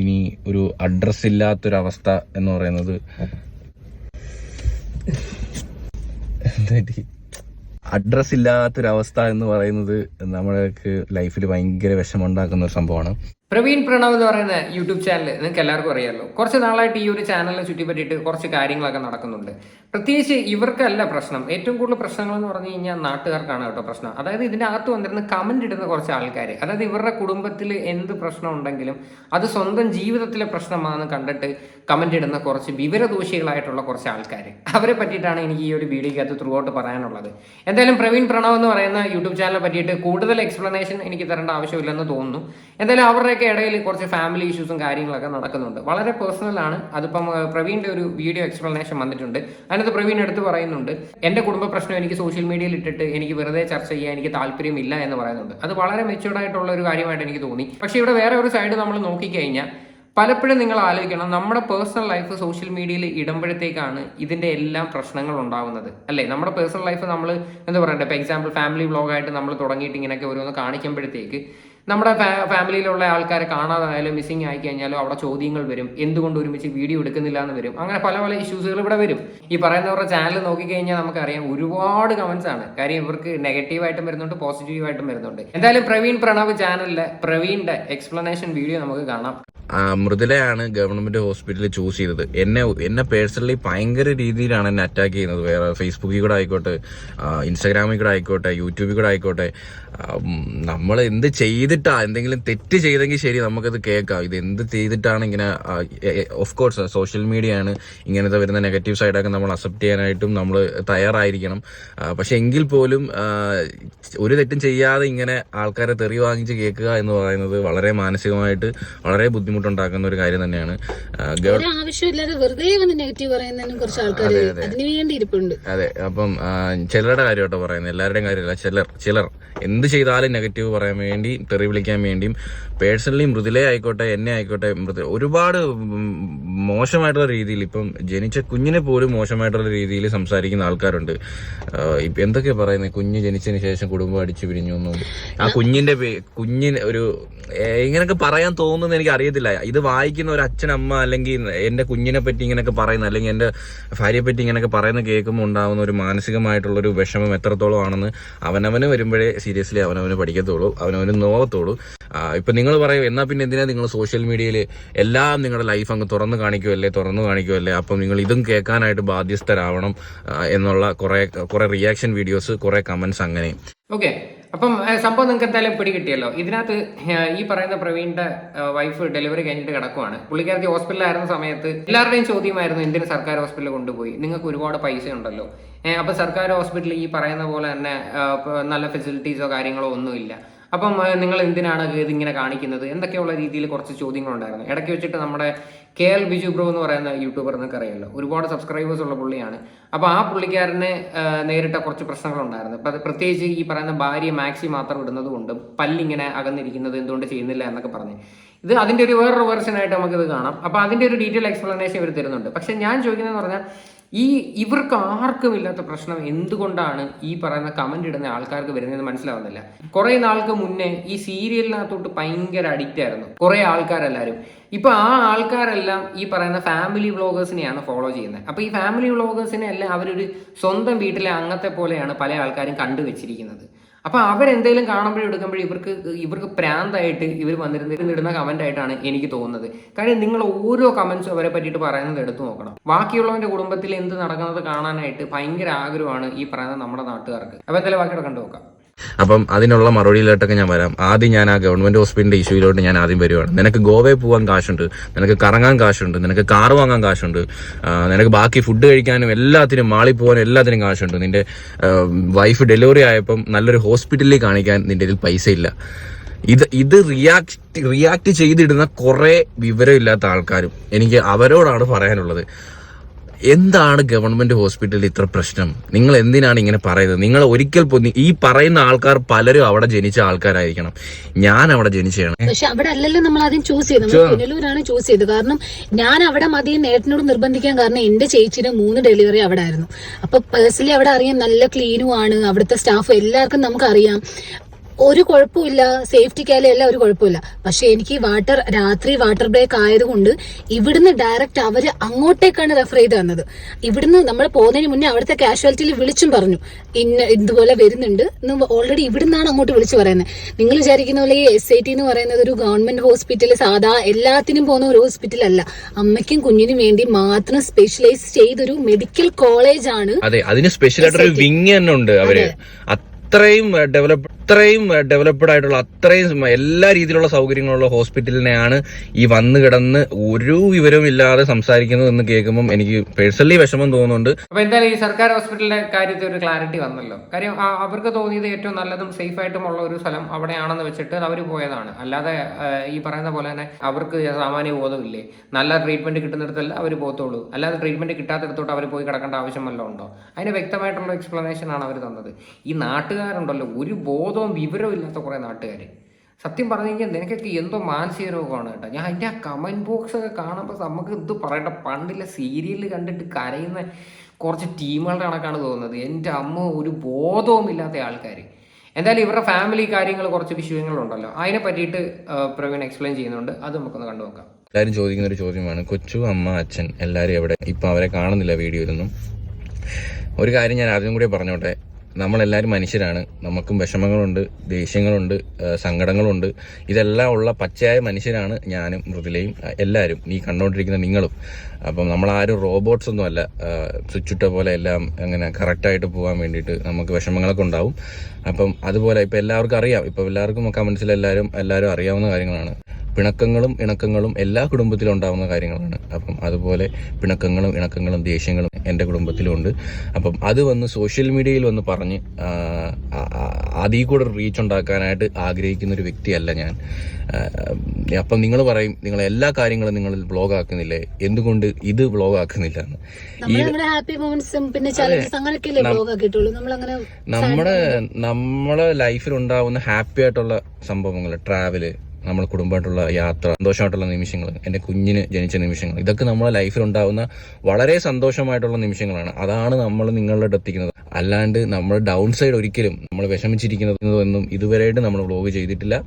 ഇനി ഒരു അഡ്രസ് ഇല്ലാത്തൊരവസ്ഥ എന്ന് പറയുന്നത് അഡ്രസ് ഇല്ലാത്തൊരവസ്ഥ എന്ന് പറയുന്നത് നമ്മൾക്ക് ലൈഫിൽ ഭയങ്കര വിഷമമുണ്ടാക്കുന്ന ഒരു സംഭവമാണ്. പ്രവീൺ പ്രണവ് എന്ന് പറയുന്ന യൂട്യൂബ് ചാനൽ നിങ്ങൾക്ക് എല്ലാവർക്കും അറിയാമല്ലോ കുറച്ച് നാളായിട്ട് ഈ ഒരു ചാനലിനെ ചുറ്റിപ്പറ്റിയിട്ട് കുറച്ച് കാര്യങ്ങളൊക്കെ നടക്കുന്നുണ്ട്. പ്രത്യേകിച്ച് ഇവർക്കല്ല പ്രശ്നം. ഏറ്റവും കൂടുതൽ പ്രശ്നങ്ങൾ എന്ന് പറഞ്ഞു കഴിഞ്ഞാൽ നാട്ടുകാർക്കാണ് കേട്ടോ പ്രശ്നം. അതായത് ഇതിന്റെ അകത്ത് വന്നിരുന്ന കമന്റ് ഇടുന്ന കുറച്ച് ആൾക്കാർ അതായത് ഇവരുടെ കുടുംബത്തിൽ എന്ത് പ്രശ്നം ഉണ്ടെങ്കിലും അത് സ്വന്തം ജീവിതത്തിലെ പ്രശ്നമാണെന്ന് കണ്ടിട്ട് കമന്റ് ഇടുന്ന കുറച്ച് വിവരദോഷികളായിട്ടുള്ള കുറച്ച് ആൾക്കാർ അവരെ പറ്റിയിട്ടാണ് എനിക്ക് ഈ ഒരു വീഡിയോയ്ക്കകത്ത് ത്രൂ ഔട്ട് പറയാനുള്ളത്. എന്തായാലും പ്രവീൺ പ്രണവ് എന്ന് പറയുന്ന യൂട്യൂബ് ചാനലിനെ പറ്റിയിട്ട് കൂടുതൽ എക്സ്പ്ലനേഷൻ എനിക്ക് തരേണ്ട ആവശ്യമില്ലെന്ന് തോന്നുന്നു. എന്തായാലും അവരുടെയൊക്കെ ഇടയിൽ കുറച്ച് ഫാമിലി ഇഷ്യൂസും കാര്യങ്ങളൊക്കെ നടക്കുന്നുണ്ട്. വളരെ പേഴ്സണലാണ് അതിപ്പം പ്രവീണിന്റെ ഒരു വീഡിയോ എക്സ്പ്ലനേഷൻ വന്നിട്ടുണ്ട്. അതിനകത്ത് പ്രവീൺ എടുത്ത് പറയുന്നുണ്ട് എന്റെ കുടുംബ പ്രശ്നം എനിക്ക് സോഷ്യൽ മീഡിയയിൽ ഇട്ടിട്ട് എനിക്ക് വെറുതെ ചർച്ച ചെയ്യാൻ എനിക്ക് താല്പര്യമില്ല എന്ന് പറയുന്നുണ്ട്. അത് വളരെ മെച്ചുവർഡ് ആയിട്ടുള്ള ഒരു കാര്യമായിട്ട് എനിക്ക് തോന്നി. പക്ഷേ ഇവിടെ വേറെ ഒരു സൈഡ് നമ്മൾ നോക്കിക്കഴിഞ്ഞാൽ പലപ്പോഴും നിങ്ങൾ ആലോചിക്കണം നമ്മുടെ പേഴ്സണൽ ലൈഫ് സോഷ്യൽ മീഡിയയിൽ ഇടുമ്പോഴത്തേക്കാണ് ഇതിന്റെ എല്ലാം പ്രശ്നങ്ങൾ ഉണ്ടാവുന്നത്. അല്ലേ? നമ്മുടെ പേഴ്സണൽ ലൈഫ് നമ്മൾ എന്താ പറയണ്ടേ? ഇപ്പൊ എക്സാമ്പിൾ ഫാമിലി വ്ളോഗായിട്ട് നമ്മൾ തുടങ്ങിയിട്ട് ഇങ്ങനെയൊക്കെ ഓരോന്ന് കാണിക്കുമ്പോഴത്തേക്ക് നമ്മുടെ ഫാമിലിയിലുള്ള ആൾക്കാരെ കാണാതായാലും മിസ്സിംഗ് ആയി കഴിഞ്ഞാലും അവിടെ ചോദ്യങ്ങൾ വരും. എന്തുകൊണ്ട് ഒരുമിച്ച് വീഡിയോ എടുക്കുന്നില്ല എന്ന് വരും. അങ്ങനെ പല പല ഇഷ്യൂസുകൾ ഇവിടെ വരും. ഈ പറയുന്നവരുടെ ചാനൽ നോക്കിക്കഴിഞ്ഞാൽ നമുക്കറിയാം ഒരുപാട് കമന്റ്സ് ആണ്. കാര്യം ഇവർക്ക് നെഗറ്റീവായിട്ടും വരുന്നുണ്ട് പോസിറ്റീവായിട്ടും വരുന്നുണ്ട്. എന്തായാലും പ്രവീൺ പ്രണവ് ചാനലിലെ പ്രവീണിന്റെ എക്സ്പ്ലനേഷൻ വീഡിയോ നമുക്ക് കാണാം. മൃദുലയാണ് ഗവൺമെന്റ് ഹോസ്പിറ്റലിൽ ചൂസ് ചെയ്തത്. എന്നെ എന്നെ പേഴ്സണലി ഭയങ്കര രീതിയിലാണ് എന്നെ അറ്റാക്ക് ചെയ്യുന്നത്. വേറെ ഫേസ്ബുക്കിൽ കൂടെ ആയിക്കോട്ടെ ഇൻസ്റ്റാഗ്രാമിൽ കൂടെ ആയിക്കോട്ടെ യൂട്യൂബിൽ കൂടെ ആയിക്കോട്ടെ. നമ്മൾ എന്ത് ചെയ്തിട്ടാ എന്തെങ്കിലും തെറ്റ് ചെയ്തെങ്കിൽ ശരി നമുക്കത് കേൾക്കാം. ഇത് എന്ത് ചെയ്തിട്ടാണ് ഇങ്ങനെ ഓഫ് കോഴ്സ് സോഷ്യൽ മീഡിയ ആണ് ഇങ്ങനത്തെ വരുന്ന നെഗറ്റീവ് സൈഡൊക്കെ നമ്മൾ അക്സെപ്റ്റ് ചെയ്യാനായിട്ടും നമ്മൾ തയ്യാറായിരിക്കണം. പക്ഷെ എങ്കിൽ പോലും ഒരു തെറ്റും ചെയ്യാതെ ഇങ്ങനെ ആൾക്കാരെ തെറി വാങ്ങിച്ച് കേൾക്കുക എന്ന് പറയുന്നത് വളരെ മാനസികമായിട്ട് വളരെ ബുദ്ധിമുട്ടുണ്ടാക്കുന്ന ഒരു കാര്യം തന്നെയാണ്. ആവശ്യമില്ലാതെ വെറുതെ വന്ന് നെഗറ്റീവ് പറയുന്നതിനും കുറച്ച് ആൾക്കാർ ഇരിപ്പുണ്ട്. അതെ അപ്പം ചിലരുടെ കാര്യമായിട്ടോ പറയുന്നത്. എല്ലാവരുടെയും കാര്യമല്ല ചിലർ ചിലർ എന്ത് ചെയ്താലും നെഗറ്റീവ് പറയാൻ വേണ്ടി തെറി വിളിക്കാൻ വേണ്ടിയും പേഴ്സണലി മൃദുലേ ആയിക്കോട്ടെ എന്നെ ആയിക്കോട്ടെ മൃദു ഒരുപാട് മോശമായിട്ടുള്ള രീതിയിൽ ഇപ്പം ജനിച്ച കുഞ്ഞിനെ പോലും മോശമായിട്ടുള്ള രീതിയിൽ സംസാരിക്കുന്ന ആൾക്കാരുണ്ട്. ഇപ്പൊ എന്തൊക്കെ പറയുന്നത് കുഞ്ഞ് ജനിച്ചതിന് ശേഷം കുടുംബം അടിച്ചു പിരിഞ്ഞു ആ കുഞ്ഞിന്റെ കുഞ്ഞിന് ഒരു ഇങ്ങനെയൊക്കെ ഇങ്ങനൊക്കെ പറയാൻ തോന്നുന്നത് എനിക്ക് അറിയത്തില്ല. ഇത് വായിക്കുന്ന ഒരു അച്ഛൻ അമ്മ അല്ലെങ്കിൽ എന്റെ കുഞ്ഞിനെ പറ്റി ഇങ്ങനെയൊക്കെ പറയുന്ന അല്ലെങ്കിൽ എന്റെ ഭാര്യയെ പറ്റി ഇങ്ങനെയൊക്കെ പറയുന്ന കേൾക്കുമ്പോൾ ഉണ്ടാകുന്ന ഒരു മാനസികമായിട്ടുള്ള ഒരു വിഷമം എത്രത്തോളം ആണെന്ന് അവനവന് വരുമ്പോഴേ സീരിയസ്ലി അവനവന് പഠിക്കത്തുള്ളൂ. അവനവന് നോക്കത്തുള്ളൂ ആ, ഇപ്പൊ നിങ്ങൾ പറയും എന്നാ പിന്നെ എന്തിനാ നിങ്ങൾ സോഷ്യൽ മീഡിയയിൽ എല്ലാം നിങ്ങളുടെ ലൈഫ് അങ്ങ് തുറന്നു കാണിക്കുമല്ലേ തുറന്നു കാണിക്കുമല്ലേ അപ്പം നിങ്ങൾ ഇതും കേൾക്കാനായിട്ട് ബാധ്യസ്ഥരാവണം. എന്നുള്ള കുറെ കുറെ റിയാക്ഷൻ വീഡിയോസ് കുറെ കമന്റ്സ് അങ്ങനെ ഓക്കെ അപ്പം സംഭവം നിങ്ങൾക്ക് എന്തായാലും പിടികിട്ടിയല്ലോ. ഇതിനകത്ത് ഈ പറയുന്ന പ്രവീണിന്റെ വൈഫ് ഡെലിവറി കഴിഞ്ഞിട്ട് കിടക്കുവാണ്. പുള്ളിക്കാരത്തി ഹോസ്പിറ്റലായിരുന്ന സമയത്ത് എല്ലാവരുടെയും ചോദ്യമായിരുന്നു എന്തിനു സർക്കാർ ഹോസ്പിറ്റലിൽ കൊണ്ടുപോയി? നിങ്ങൾക്ക് ഒരുപാട് പൈസ ഉണ്ടല്ലോ അപ്പൊ സർക്കാർ ഹോസ്പിറ്റലിൽ ഈ പറയുന്ന പോലെ തന്നെ നല്ല ഫെസിലിറ്റീസോ കാര്യങ്ങളോ ഒന്നുമില്ല. അപ്പം നിങ്ങൾ എന്തിനാണ് ഇതിങ്ങനെ കാണിക്കുന്നത്? എന്തൊക്കെയുള്ള രീതിയിൽ കുറച്ച് ചോദ്യങ്ങളുണ്ടായിരുന്നു? ഇടയ്ക്ക് വെച്ചിട്ട് നമ്മുടെ കെ എൽ ബിജു ബ്രോ എന്ന് പറയുന്ന യൂട്യൂബർ എന്നൊക്കെ അറിയാമല്ലോ ഒരുപാട് സബ്സ്ക്രൈബേഴ്സ് ഉള്ള പുള്ളിയാണ്. അപ്പോൾ ആ പുള്ളിക്കാരന് നേരിട്ട കുറച്ച് പ്രശ്നങ്ങളുണ്ടായിരുന്നു. അപ്പം പ്രത്യേകിച്ച് ഈ പറയുന്ന ഭാര്യ മാക്സി മാത്രം ഇടുന്നത് കൊണ്ട് പല്ലിങ്ങനെ അകന്നിരിക്കുന്നത് എന്തുകൊണ്ട് ചെയ്യുന്നില്ല എന്നൊക്കെ പറഞ്ഞ്. ഇത് അതിന്റെ ഒരു വേറൊരു വേർഷനായിട്ട് നമുക്കിത് കാണാം. അപ്പോൾ അതിന്റെ ഒരു ഡീറ്റെയിൽ എക്സ്പ്ലനേഷൻ ഇവർ തരുന്നുണ്ട്. പക്ഷെ ഞാൻ ചോദിക്കുന്നതെന്ന് പറഞ്ഞാൽ ഈ ഇവർക്ക് ആർക്കും ഇല്ലാത്ത പ്രശ്നം എന്തുകൊണ്ടാണ് ഈ പറയുന്ന കമന്റ് ഇടുന്ന ആൾക്കാർക്ക് വരുന്നത് മനസ്സിലാവുന്നില്ല. കുറെ നാൾക്ക് മുന്നേ ഈ സീരിയലിനകത്തോട്ട് ഭയങ്കര അഡിക്റ്റ് ആയിരുന്നു. കുറെ ആൾക്കാരെല്ലാരും. ഇപ്പൊ ആ ആൾക്കാരെല്ലാം ഈ പറയുന്ന ഫാമിലി വ്ളോഗേഴ്സിനെയാണ് ഫോളോ ചെയ്യുന്നത്. അപ്പൊ ഈ ഫാമിലി വ്ളോഗേഴ്സിനെ എല്ലാം അവരൊരു സ്വന്തം വീട്ടിലെ അംഗത്തെ പോലെയാണ് പല ആൾക്കാരും കണ്ടുവച്ചിരിക്കുന്നത്. അപ്പൊ അവരെന്തെങ്കിലും കാണുമ്പോഴും എടുക്കുമ്പോഴും ഇവർക്ക് ഇവർക്ക് പ്രാന്തായിട്ട് ഇവർ വന്നിരുന്നിരുന്നിടുന്ന കമന്റ് ആയിട്ടാണ് എനിക്ക് തോന്നുന്നത്. കാര്യം നിങ്ങൾ ഓരോ കമന്റ്സും അവരെ പറ്റിയിട്ട് പറയുന്നത് എടുത്തു നോക്കണം. ബാക്കിയുള്ളവന്റെ കുടുംബത്തിൽ എന്ത് നടക്കുന്നത് കാണാനായിട്ട് ഭയങ്കര ആഗ്രഹമാണ് ഈ പറയുന്നത് നമ്മുടെ നാട്ടുകാർക്ക്. അപ്പൊ എന്തായാലും ബാക്കിയുടെ കണ്ടു നോക്കാം അപ്പം അതിനുള്ള മറുപടിയിലോട്ടൊക്കെ ഞാൻ വരാം. ആദ്യം ഞാൻ ആ ഗവൺമെന്റ് ഹോസ്പിറ്റലിന്റെ ഇഷ്യൂയിലോട്ട് ഞാൻ ആദ്യം വരുവാണ്. നിനക്ക് ഗോവയിൽ പോകാൻ കാശുണ്ട് നിനക്ക് കറങ്ങാൻ കാശുണ്ട് നിനക്ക് കാർ വാങ്ങാൻ കാശുണ്ട് നിനക്ക് ബാക്കി ഫുഡ് കഴിക്കാനും എല്ലാത്തിനും മാളിൽ പോകാനും എല്ലാത്തിനും കാശുണ്ട്. നിന്റെ വൈഫ് ഡെലിവറി ആയപ്പം നല്ലൊരു ഹോസ്പിറ്റലിൽ കാണിക്കാൻ നിന്റെ ഇതിൽ പൈസ ഇല്ല ഇത് ഇത് റിയാക്ട് റിയാക്ട് ചെയ്തിടുന്ന കുറെ വിവരമില്ലാത്ത ആൾക്കാരും എനിക്ക് അവരോടാണ് പറയാനുള്ളത്. എന്താണ് ഗവൺമെന്റ് ഹോസ്പിറ്റലിൽ ഇത്ര പ്രശ്നം? നിങ്ങൾ എന്തിനാണ് ഇങ്ങനെ പറയുന്നത്? നിങ്ങൾ ഒരിക്കൽ പോയി ഈ പറയുന്ന ആൾക്കാർ പലരും അവിടെ ജനിച്ച ആൾക്കാരായിരിക്കണം. ഞാൻ അവിടെ ജനിച്ചതാണ്. പക്ഷെ അവിടെ അല്ലല്ലോ നമ്മൾ ആദ്യം ചൂസ് ചെയ്തത്. പുനലൂരാണ് ചൂസ് ചെയ്തത്. കാരണം ഞാൻ അവിടെ മതി നേട്ടനോട് നിർബന്ധിക്കാൻ കാരണം എന്റെ ചേച്ചിയുടെ മൂന്ന് ഡെലിവറി അവിടെ ആയിരുന്നു. അപ്പൊ പേഴ്സണലി അവിടെ അറിയാം നല്ല ക്ലീനും ആണ്. അവിടുത്തെ സ്റ്റാഫ് എല്ലാവർക്കും നമുക്കറിയാം. ഒരു കുഴപ്പമില്ല. സേഫ്റ്റിക്കായാലും എല്ലാം ഒരു കുഴപ്പമില്ല. പക്ഷെ എനിക്ക് വാട്ടർ രാത്രി വാട്ടർ ബ്രേക്ക് ആയതുകൊണ്ട് ഇവിടുന്ന് ഡയറക്റ്റ് അവർ അങ്ങോട്ടേക്കാണ് റെഫർ ചെയ്ത് തന്നത്. ഇവിടുന്ന് നമ്മൾ പോകുന്നതിന് മുന്നേ അവിടുത്തെ കാഷ്വാലിറ്റിയിൽ വിളിച്ചും പറഞ്ഞു. ഇന്ന ഇതുപോലെ വരുന്നുണ്ട് ഓൾറെഡി ഇവിടുന്നാണ് അങ്ങോട്ട് വിളിച്ചു പറയുന്നത്. നിങ്ങൾ വിചാരിക്കുന്ന പോലെ ഈ എസ് ഐ ടി എന്ന് പറയുന്നത് ഒരു ഗവൺമെന്റ് ഹോസ്പിറ്റൽ സാധാ എല്ലാത്തിനും പോകുന്ന ഒരു ഹോസ്പിറ്റൽ അല്ല. അമ്മയ്ക്കും കുഞ്ഞിനും വേണ്ടി മാത്രം സ്പെഷ്യലൈസ് ചെയ്തൊരു മെഡിക്കൽ കോളേജ് ആണ് അതെ അതിന് സ്പെഷ്യൽ ആയിട്ടൊരു വിങ് തന്നെ ഉണ്ട് അവർ. അത്രയും ഡെവലപ്പ് അത്രയും ഡെവലപ്ഡ് ആയിട്ടുള്ള അത്രയും എല്ലാ രീതിയിലുള്ള സൗകര്യങ്ങളുള്ള ഹോസ്പിറ്റലിനെയാണ് ഈ വന്ന് കിടന്ന് ഒരു വിവരവും ഇല്ലാതെ സംസാരിക്കുന്നത് എന്ന് കേൾക്കുമ്പോൾ എനിക്ക് പേഴ്സണലി വിഷമം തോന്നുന്നുണ്ട്. അപ്പൊ എന്തായാലും ഈ സർക്കാർ ഹോസ്പിറ്റലിന്റെ കാര്യത്തിൽ ഒരു ക്ലാരിറ്റി വന്നല്ലോ. കാര്യം അവർക്ക് തോന്നിയത് ഏറ്റവും നല്ലതും സേഫ് ആയിട്ടുമുള്ള ഒരു സ്ഥലം അവിടെയാണെന്ന് വെച്ചിട്ട് അവർ പോയതാണ്. അല്ലാതെ ഈ പറയുന്ന പോലെ തന്നെ അവർക്ക് സാമാന്യ ബോധമില്ലേ? നല്ല ട്രീറ്റ്മെന്റ് കിട്ടുന്നിടത്തല്ല അവർ പോകത്തുള്ളൂ. അല്ലാതെ ട്രീറ്റ്മെന്റ് കിട്ടാത്തിടത്തോട്ട് അവർ പോയി കിടക്കേണ്ട ആവശ്യം വല്ലതും ഉണ്ടോ? അതിന് വ്യക്തമായിട്ടുള്ള എക്സ്പ്ലനേഷൻ ആണ് അവർ തന്നത്. ഈ നാട്ടുകാരുണ്ടല്ലോ. ഒരു ബോധവും വിവരവും ഇല്ലാത്ത കുറേ നാട്ടുകാർ സത്യം പറഞ്ഞു കഴിഞ്ഞാൽ നിനക്കൊക്കെ എന്തോ മാനസിക രോഗമാണ് കേട്ടോ. ഞാൻ അതിന്റെ ആ കമന്റ് ബോക്സൊക്കെ കാണുമ്പോൾ നമുക്ക് ഇത് പറയട്ടെ പണ്ടില്ല സീരിയൽ കണ്ടിട്ട് കരയുന്ന കുറച്ച് ടീമുകളുടെ കണക്കാണ് തോന്നുന്നത്. എന്റെ അമ്മ ഒരു ബോധവും ഇല്ലാത്ത ആൾക്കാർ എന്തായാലും ഇവരുടെ ഫാമിലി കാര്യങ്ങൾ കുറച്ച് വിഷയങ്ങളുണ്ടല്ലോ. അതിനെ പറ്റിയിട്ട് പ്രവീൺ എക്സ്പ്ലെയിൻ ചെയ്യുന്നുണ്ട്. അത് നമുക്കൊന്ന് കണ്ടു നോക്കാം. എല്ലാവരും ചോദിക്കുന്ന ഒരു ചോദ്യമാണ്. കൊച്ചു അമ്മ അച്ഛൻ എല്ലാവരും എവിടെ? ഇപ്പം അവരെ കാണുന്നില്ല വീഡിയോയിലൊന്നും. ഒരു കാര്യം ഞാൻ ആദ്യം കൂടി പറഞ്ഞോട്ടെ. നമ്മളെല്ലാവരും മനുഷ്യരാണ്. നമുക്കും വിഷമങ്ങളുണ്ട് ദേഷ്യങ്ങളുണ്ട് സങ്കടങ്ങളുണ്ട്. ഇതെല്ലാം ഉള്ള പച്ചയായ മനുഷ്യരാണ് ഞാനും മൃദുലയും എല്ലാവരും നീ കണ്ടുകൊണ്ടിരിക്കുന്ന നിങ്ങളും. അപ്പം നമ്മളാരും റോബോട്ട്സ് ഒന്നും അല്ല. സ്വിച്ചിട്ട പോലെ എല്ലാം അങ്ങനെ കറക്റ്റായിട്ട് പോകാൻ വേണ്ടിയിട്ട് നമുക്ക് വിഷമങ്ങളൊക്കെ ഉണ്ടാവും. അപ്പം അതുപോലെ ഇപ്പം എല്ലാവർക്കും അറിയാം. ഇപ്പം എല്ലാവർക്കും കമൻസിൽ എല്ലാവരും എല്ലാവരും അറിയാവുന്ന കാര്യങ്ങളാണ്. പിണക്കങ്ങളും ഇണക്കങ്ങളും എല്ലാ കുടുംബത്തിലും ഉണ്ടാവുന്ന കാര്യങ്ങളാണ്. അപ്പം അതുപോലെ പിണക്കങ്ങളും ഇണക്കങ്ങളും ദേഷ്യങ്ങളും എന്റെ കുടുംബത്തിലുണ്ട് അപ്പം അത് വന്ന് സോഷ്യൽ മീഡിയയിൽ വന്ന് പറഞ്ഞ് ആ, അതിൽ കൂടെ റീച്ച് ഉണ്ടാക്കാനായിട്ട് ആഗ്രഹിക്കുന്ന ഒരു വ്യക്തിയല്ല ഞാൻ. അപ്പം നിങ്ങൾ പറയും നിങ്ങൾ എല്ലാ കാര്യങ്ങളും നിങ്ങൾ വ്ലോഗ് ആക്കുന്നില്ലേ? എന്തുകൊണ്ട് ഇത് വ്ലോഗ് ആക്കുന്നില്ല? നമ്മുടെ നമ്മുടെ ലൈഫിൽ ഉണ്ടാവുന്ന ഹാപ്പി ആയിട്ടുള്ള സംഭവങ്ങൾ ട്രാവൽ നമ്മുടെ കുടുംബമായിട്ടുള്ള യാത്ര സന്തോഷമായിട്ടുള്ള നിമിഷങ്ങൾ എന്റെ കുഞ്ഞിന് ജനിച്ച നിമിഷങ്ങൾ ഇതൊക്കെ നമ്മുടെ ലൈഫിൽ ഉണ്ടാകുന്ന വളരെ സന്തോഷമായിട്ടുള്ള നിമിഷങ്ങളാണ്. അതാണ് നമ്മൾ നിങ്ങളുടെ അടുത്ത് എത്തിക്കുന്നത്. അല്ലാണ്ട് നമ്മൾ ഡൗൺ സൈഡ് ഒരിക്കലും നമ്മൾ വിഷമിച്ചിരിക്കുന്നതെന്നും ഇതുവരെയായിട്ട് നമ്മൾ വ്ലോഗ് ചെയ്തിട്ടില്ല.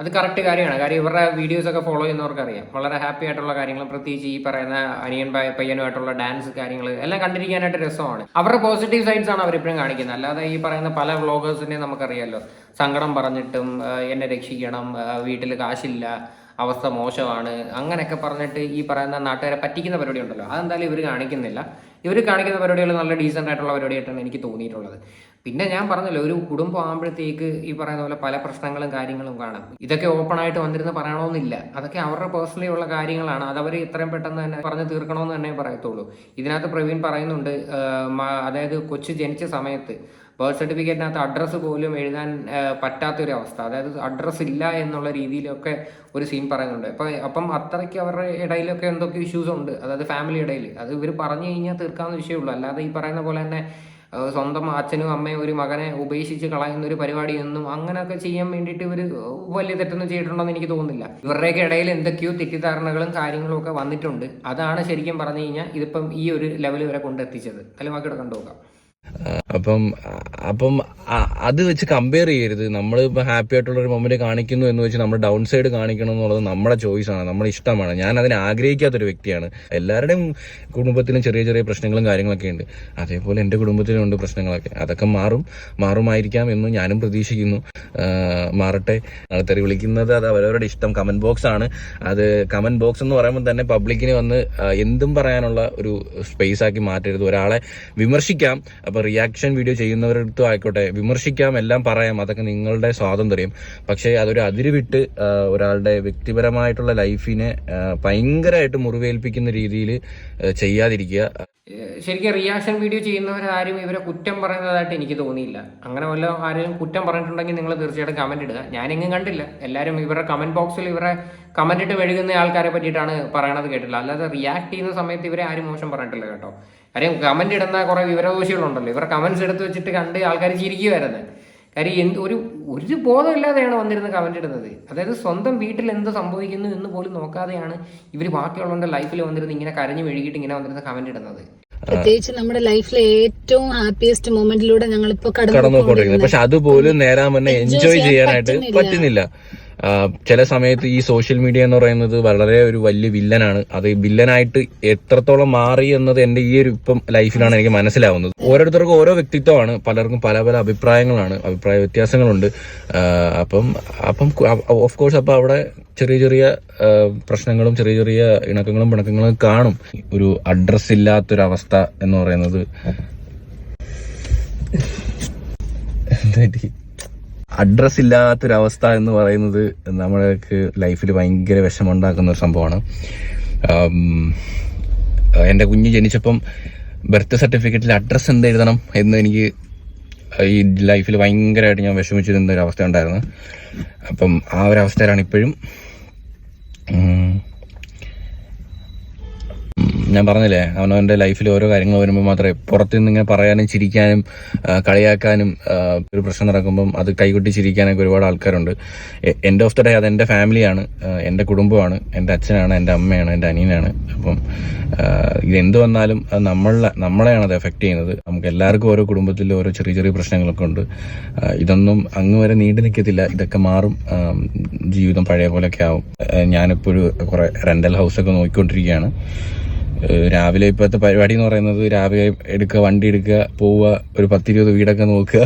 അത് കറക്റ്റ് കാര്യമാണ്. കാര്യം ഇവരുടെ വീഡിയോസ് ഒക്കെ ഫോളോ ചെയ്യുന്നവർക്ക് അറിയാം വളരെ ഹാപ്പി ആയിട്ടുള്ള കാര്യങ്ങൾ പ്രത്യേകിച്ച് ഈ പറയുന്ന അനിയൻ പയ്യ- പയ്യനുമായിട്ടുള്ള ഡാൻസ് കാര്യങ്ങൾ എല്ലാം കണ്ടിരിക്കാനായിട്ട് രസമാണ്. അവരുടെ പോസിറ്റീവ് സൈഡ്സ് ആണ് അവരിപ്പോഴും കാണിക്കുന്നത്. അല്ലാതെ ഈ പറയുന്ന പല വ്ളോഗേഴ്സിനെ നമുക്കറിയാമല്ലോ സങ്കടം പറഞ്ഞിട്ടും എന്നെ രക്ഷിക്കണം വീട്ടിൽ കാശില്ല അവസ്ഥ മോശമാണ്. അങ്ങനെയൊക്കെ പറഞ്ഞിട്ട് ഈ പറയുന്ന നാട്ടുകാരെ പറ്റിക്കുന്ന പരിപാടി ഉണ്ടല്ലോ. അതെന്തായാലും ഇവർ കാണിക്കുന്നില്ല. ഇവർ കാണിക്കുന്ന പരിപാടികൾ നല്ല ഡീസന്റ് ആയിട്ടുള്ള പരിപാടിയായിട്ടാണ് എനിക്ക് തോന്നിയിട്ടുള്ളത്. പിന്നെ ഞാൻ പറഞ്ഞല്ലോ ഒരു കുടുംബം ആകുമ്പോഴത്തേക്ക് ഈ പറയുന്ന പോലെ പല പ്രശ്നങ്ങളും കാര്യങ്ങളും കാണാം. ഇതൊക്കെ ഓപ്പൺ ആയിട്ട് വന്നിരുന്ന് പറയണമെന്നില്ല അതൊക്കെ അവരുടെ പേഴ്സണലി ഉള്ള കാര്യങ്ങളാണ്. അത് അവർ ഇത്രയും പെട്ടെന്ന് തന്നെ പറഞ്ഞ് തീർക്കണമെന്ന് തന്നെ പറയത്തുള്ളൂ. ഇതിനകത്ത് പ്രവീൺ പറയുന്നുണ്ട് അതായത് കൊച്ചു ജനിച്ച സമയത്ത് ബർത്ത് സർട്ടിഫിക്കറ്റിനകത്ത് അഡ്രസ്സ് പോലും എഴുതാൻ പറ്റാത്തൊരവസ്ഥ. അതായത് അഡ്രസ്സ് ഇല്ല എന്നുള്ള രീതിയിലൊക്കെ ഒരു സീൻ പറയുന്നുണ്ട്. അപ്പം അപ്പം അത്രയ്ക്ക് അവരുടെ ഇടയിലൊക്കെ എന്തൊക്കെ ഇഷ്യൂസ് ഉണ്ട്? അതായത് ഫാമിലി ഇടയിൽ. അത് ഇവർ പറഞ്ഞു കഴിഞ്ഞാൽ തീർക്കാവുന്ന വിഷയമുള്ളൂ അല്ലാതെ ഈ പറയുന്ന പോലെ തന്നെ സ്വന്തം അച്ഛനും അമ്മയും ഒരു മകനെ ഉപേക്ഷിച്ച് കളയുന്ന ഒരു പരിപാടി എന്നും അങ്ങനെയൊക്കെ ചെയ്യാൻ വേണ്ടിയിട്ട് ഇവർ വലിയ തെറ്റൊന്നും ചെയ്തിട്ടുണ്ടെന്ന് എനിക്ക് തോന്നുന്നില്ല. ഇവരുടെയൊക്കെ ഇടയിൽ എന്തൊക്കെയോ തെറ്റിദ്ധാരണകളും കാര്യങ്ങളും ഒക്കെ വന്നിട്ടുണ്ട്. അതാണ് ശരിക്കും പറഞ്ഞു കഴിഞ്ഞാൽ ഇതിപ്പം ഈ ഒരു ലെവൽ വരെ കൊണ്ടെത്തിച്ചത് അല്ലെങ്കിൽ ബാക്കിയുടെ കണ്ടുപോകാം ആ, അപ്പം അപ്പം അത് വെച്ച് കമ്പയർ ചെയ്യരുത്. നമ്മൾ ഇപ്പം ഹാപ്പി ആയിട്ടുള്ള ഒരു മൊമെന്റ് കാണിക്കുന്നു എന്ന് വെച്ച് നമ്മൾ ഡൗൺ സൈഡ് കാണിക്കണം എന്നുള്ളത് നമ്മുടെ ചോയ്സ് ആണ് നമ്മുടെ ഇഷ്ടമാണ്. ഞാൻ അതിനെ ആഗ്രഹിക്കാത്തൊരു വ്യക്തിയാണ്. എല്ലാവരുടെയും കുടുംബത്തിലും ചെറിയ ചെറിയ പ്രശ്നങ്ങളും കാര്യങ്ങളൊക്കെ ഉണ്ട്. അതേപോലെ എന്റെ കുടുംബത്തിലും ഉണ്ട് പ്രശ്നങ്ങളൊക്കെ. അതൊക്കെ മാറും മാറുമായിരിക്കാം എന്ന് ഞാനും പ്രതീക്ഷിക്കുന്നു. മാറട്ടെ. ആൾക്കാർ വിളിക്കുന്നത് അത് അവരവരുടെ ഇഷ്ടം. കമന്റ് ബോക്സ് ആണ്. അത് കമന്റ് ബോക്സ് എന്ന് പറയുമ്പോൾ തന്നെ പബ്ലിക്കിന് വന്ന് എന്തും പറയാനുള്ള ഒരു സ്പേസ് ആക്കി മാറ്റരുത്. ഒരാളെ വിമർശിക്കാം. അപ്പൊ റിയാക്ഷൻ വീഡിയോ ചെയ്യുന്നവരടുത്തും ആയിക്കോട്ടെ. വിമർശിക്കാം എല്ലാം പറയാം. അതൊക്കെ നിങ്ങളുടെ സ്വാതന്ത്ര്യം. പക്ഷേ അതൊരു അതിര് വിട്ട് ഒരാളുടെ വ്യക്തിപരമായിട്ടുള്ള ലൈഫിനെ ഭയങ്കരമായിട്ട് മുറിവേൽപ്പിക്കുന്ന രീതിയിൽ ചെയ്യാതിരിക്കുക. ശരിക്കും റിയാക്ഷൻ വീഡിയോ ചെയ്യുന്നവരാരും ഇവരെ കുറ്റം പറയുന്നതായിട്ട് എനിക്ക് തോന്നിയില്ല. അങ്ങനെ വല്ല ആരെങ്കിലും കുറ്റം പറഞ്ഞിട്ടുണ്ടെങ്കിൽ നിങ്ങൾ തീർച്ചയായിട്ടും കമന്റ് ഇടുക. ഞാനെങ്ങും കണ്ടില്ല. എല്ലാവരും ഇവരുടെ കമന്റ് ബോക്സിൽ ഇവരെ കമന്റ് ഇട്ട് മെഴുകുന്ന ആൾക്കാരെ പറ്റിയിട്ടാണ് പറയണത് കേട്ടില്ല അല്ലാതെ റിയാക്ട് ചെയ്യുന്ന സമയത്ത് ഇവരെ ആരും മോശം പറഞ്ഞിട്ടില്ല കേട്ടോ. കാര്യം കമന്റ് ഇടുന്ന കുറേ വിവരദോഷികളുണ്ടല്ലോ. ഇവർ കമൻസ് എടുത്ത് വെച്ചിട്ട് കണ്ട് ആൾക്കാർ ചിരിക്കുമായിരുന്നു കാര്യം എന്ത് ഒരു ഒരു ബോധമില്ലാതെയാണ് വന്നിരുന്ന് കമന്റ് ഇടുന്നത്. അതായത് സ്വന്തം വീട്ടിൽ എന്ത് സംഭവിക്കുന്നു എന്ന് പോലും നോക്കാതെയാണ് ഇവർ ബാക്കിയുള്ളവരുടെ ലൈഫിൽ വന്നിരുന്ന് ഇങ്ങനെ കരഞ്ഞു മെഴുകിയിട്ട് ഇങ്ങനെ വന്നിരുന്ന് കമന്റ് ഇടുന്നത്. പ്രത്യേകിച്ച് നമ്മുടെ ലൈഫിലെ ഏറ്റവും ഹാപ്പിയസ്റ്റ് മൊമെന്റിലൂടെ ഞങ്ങൾ ഇപ്പൊ കടന്നു പക്ഷെ അതുപോലും നേരാൻ തന്നെ എൻജോയ് ചെയ്യാനായിട്ട് പറ്റുന്നില്ല. ചില സമയത്ത് ഈ സോഷ്യൽ മീഡിയ എന്ന് പറയുന്നത് വളരെ ഒരു വലിയ വില്ലനാണ് അത് വില്ലനായിട്ട് എത്രത്തോളം മാറി എന്നത് എന്റെ ഈ ഒരു ഇപ്പം ലൈഫിലാണ് എനിക്ക് മനസ്സിലാവുന്നത്. ഓരോരുത്തർക്കും ഓരോ വ്യക്തിത്വമാണ്. പലർക്കും പല പല അഭിപ്രായങ്ങളാണ്. അഭിപ്രായ വ്യത്യാസങ്ങളുണ്ട്. അപ്പം അപ്പം ഓഫ് കോഴ്സ് അപ്പൊ അവിടെ ചെറിയ ചെറിയ പ്രശ്നങ്ങളും ചെറിയ ചെറിയ ഇണക്കങ്ങളും പിണക്കങ്ങളും കാണും. ഒരു അഡ്രസ് ഇല്ലാത്തൊരവസ്ഥ എന്ന് പറയുന്നത്. എന്താ അഡ്രസ് ഇല്ലാത്തൊരവസ്ഥ എന്ന് പറയുന്നത് നമ്മൾക്ക് ലൈഫിൽ ഭയങ്കര വിഷമമുണ്ടാക്കുന്ന ഒരു സംഭവമാണ്. എന്റെ കുഞ്ഞ് ജനിച്ചപ്പം ബർത്ത് സർട്ടിഫിക്കറ്റിൽ അഡ്രസ്സ് എന്ത് എഴുതണം എന്ന് എനിക്ക് ഈ ലൈഫിൽ ഭയങ്കരമായിട്ട് ഞാൻ വിഷമിച്ചിരുന്ന ഒരു അവസ്ഥ ഉണ്ടായിരുന്നു അപ്പം ആ ഒരു അവസ്ഥയിലാണ് ഇപ്പോഴും. ഞാൻ പറഞ്ഞില്ലേ അവനവന്റെ ലൈഫിൽ ഓരോ കാര്യങ്ങൾ വരുമ്പോൾ മാത്രമേ പുറത്തു നിന്ന് ഇങ്ങനെ പറയാനും ചിരിക്കാനും കളിയാക്കാനും ഒരു പ്രശ്നം നടക്കുമ്പം അത് കൈകൊട്ടി ചിരിക്കാനൊക്കെ ഒരുപാട് ആൾക്കാരുണ്ട്. എൻഡ് ഓഫ് ദ ഡേ അത് എന്റെ ഫാമിലിയാണ് എന്റെ കുടുംബമാണ് എന്റെ അച്ഛനാണ് എന്റെ അമ്മയാണ് എന്റെ അനിയനാണ്. അപ്പം ഇതെന്ത് വന്നാലും അത് നമ്മളെ നമ്മളെയാണ് അത് എഫക്ട് ചെയ്യുന്നത്. നമുക്ക് എല്ലാവർക്കും ഓരോ കുടുംബത്തിൽ ഓരോ ചെറിയ ചെറിയ പ്രശ്നങ്ങളൊക്കെ ഉണ്ട്. ഇതൊന്നും അങ്ങ് വരെ നീണ്ടു നിൽക്കത്തില്ല. ഇതൊക്കെ മാറും. ജീവിതം പഴയ പോലെയൊക്കെ ആവും. ഞാനിപ്പോഴും ഒരു കുറെ റെന്റൽ ഹൗസൊക്കെ നോക്കിക്കൊണ്ടിരിക്കുകയാണ്. രാവിലെ ഇപ്പോഴത്തെ പരിപാടി എന്ന് പറയുന്നത് രാവിലെ എടുക്കുക വണ്ടി എടുക്കുക പോവുക ഒരു പത്തിരുപത് വീടൊക്കെ നോക്കുക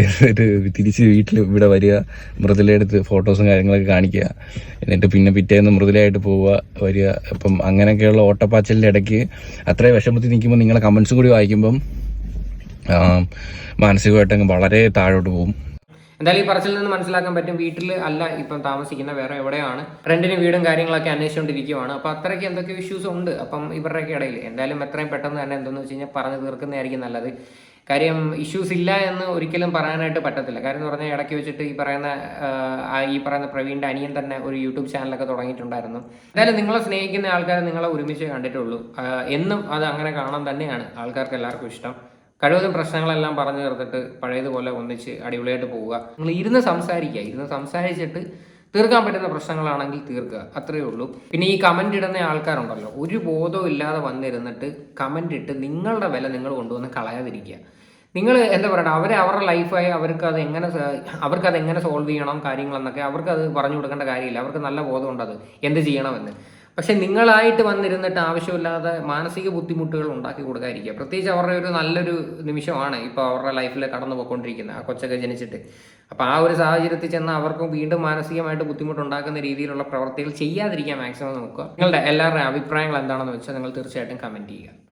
എന്നിട്ട് തിരിച്ച് വീട്ടിൽ ഇവിടെ വരിക മൃദുലയെടുത്ത് ഫോട്ടോസും കാര്യങ്ങളൊക്കെ കാണിക്കുക എന്നിട്ട് പിന്നെ പിറ്റേന്ന് മൃദുലയായിട്ട് പോവുക വരിക. അപ്പം അങ്ങനെയൊക്കെയുള്ള ഓട്ടപ്പാച്ചലിന്റെ ഇടയ്ക്ക് അത്രയും വിഷമത്തിൽ നിൽക്കുമ്പോൾ നിങ്ങളെ കമൻസും കൂടി വായിക്കുമ്പം മാനസികമായിട്ടങ്ങ് വളരെ താഴോട്ട് പോകും. എന്തായാലും ഈ പറച്ചിൽ നിന്ന് മനസ്സിലാക്കാൻ പറ്റും. വീട്ടിൽ അല്ല ഇപ്പം താമസിക്കുന്ന വേറെ എവിടെയാണ്. റെന്റിന് വീടും കാര്യങ്ങളൊക്കെ അന്വേഷിച്ചുകൊണ്ടിരിക്കുവാണ് അപ്പോൾ അത്രയ്ക്ക് എന്തൊക്കെ ഇഷ്യൂസ് ഉണ്ട്. അപ്പം ഇവരുടെയൊക്കെ ഇടയിൽ എന്തായാലും എത്രയും പെട്ടെന്ന് തന്നെ എന്തെന്ന് വെച്ച് കഴിഞ്ഞാൽ പറഞ്ഞു തീർക്കുന്നതായിരിക്കും നല്ലത്. കാര്യം ഇഷ്യൂസ് ഇല്ല എന്ന് ഒരിക്കലും പറയാനായിട്ട് പറ്റത്തില്ല. കാര്യം എന്ന് പറഞ്ഞാൽ ഇടയ്ക്ക് വെച്ചിട്ട് ഈ പറയുന്ന ഈ പറയുന്ന പ്രവീണിന്റെ അനിയൻ തന്നെ ഒരു യൂട്യൂബ് ചാനലൊക്കെ തുടങ്ങിയിട്ടുണ്ടായിരുന്നു. എന്തായാലും നിങ്ങളെ സ്നേഹിക്കുന്ന ആൾക്കാരെ നിങ്ങളെ ഒരുമിച്ച് കണ്ടിട്ടുള്ളൂ. എന്നും അത് അങ്ങനെ കാണാൻ തന്നെയാണ്. ആൾക്കാർക്ക് എല്ലാവർക്കും ഇഷ്ടം. കഴിവതും പ്രശ്നങ്ങളെല്ലാം പറഞ്ഞു തീർത്തിട്ട് പഴയതുപോലെ ഒന്നിച്ച് അടിപൊളിയായിട്ട് പോവുക. നിങ്ങൾ ഇരുന്ന് സംസാരിക്കുക. ഇരുന്ന് സംസാരിച്ചിട്ട് തീർക്കാൻ പറ്റുന്ന പ്രശ്നങ്ങളാണെങ്കിൽ തീർക്കുക. അത്രയേ ഉള്ളൂ. പിന്നെ ഈ കമന്റ് ഇടുന്ന ആൾക്കാരുണ്ടല്ലോ ഒരു ബോധവും ഇല്ലാതെ വന്നിരുന്നിട്ട് കമന്റ് ഇട്ട് നിങ്ങളുടെ വില നിങ്ങൾ കൊണ്ടുവന്ന് കളയാതിരിക്കുക. നിങ്ങൾ എന്താ പറയുക അവരെ അവരുടെ ലൈഫായി അവർക്ക് അത് എങ്ങനെ അവർക്ക് അത് എങ്ങനെ സോൾവ് ചെയ്യണം കാര്യങ്ങളെന്നൊക്കെ അവർക്ക് അത് പറഞ്ഞു കൊടുക്കേണ്ട കാര്യമില്ല. അവർക്ക് നല്ല ബോധമുണ്ട് അത് എന്ത് ചെയ്യണമെന്ന്. പക്ഷെ നിങ്ങളായിട്ട് വന്നിരുന്നിട്ട് ആവശ്യമില്ലാതെ മാനസിക ബുദ്ധിമുട്ടുകൾ ഉണ്ടാക്കി കൊടുക്കാതിരിക്കുക. പ്രത്യേകിച്ച് അവരുടെ ഒരു നല്ലൊരു നിമിഷമാണ് ഇപ്പോൾ അവരുടെ ലൈഫിൽ കടന്നു പോയിക്കൊണ്ടിരിക്കുന്നത്. ആ കൊച്ചൊക്കെ ജനിച്ചിട്ട്. അപ്പോൾ ആ ഒരു സാഹചര്യത്തിൽ ചെന്ന് അവർക്കും വീണ്ടും മാനസികമായിട്ട് ബുദ്ധിമുട്ടുണ്ടാക്കുന്ന രീതിയിലുള്ള പ്രവർത്തികൾ ചെയ്യാതിരിക്കാൻ മാക്സിമം നോക്കുക. നിങ്ങളുടെ എല്ലാവരുടെയും അഭിപ്രായങ്ങൾ എന്താണെന്ന് വെച്ചാൽ നിങ്ങൾ തീർച്ചയായിട്ടും കമന്റ് ചെയ്യുക.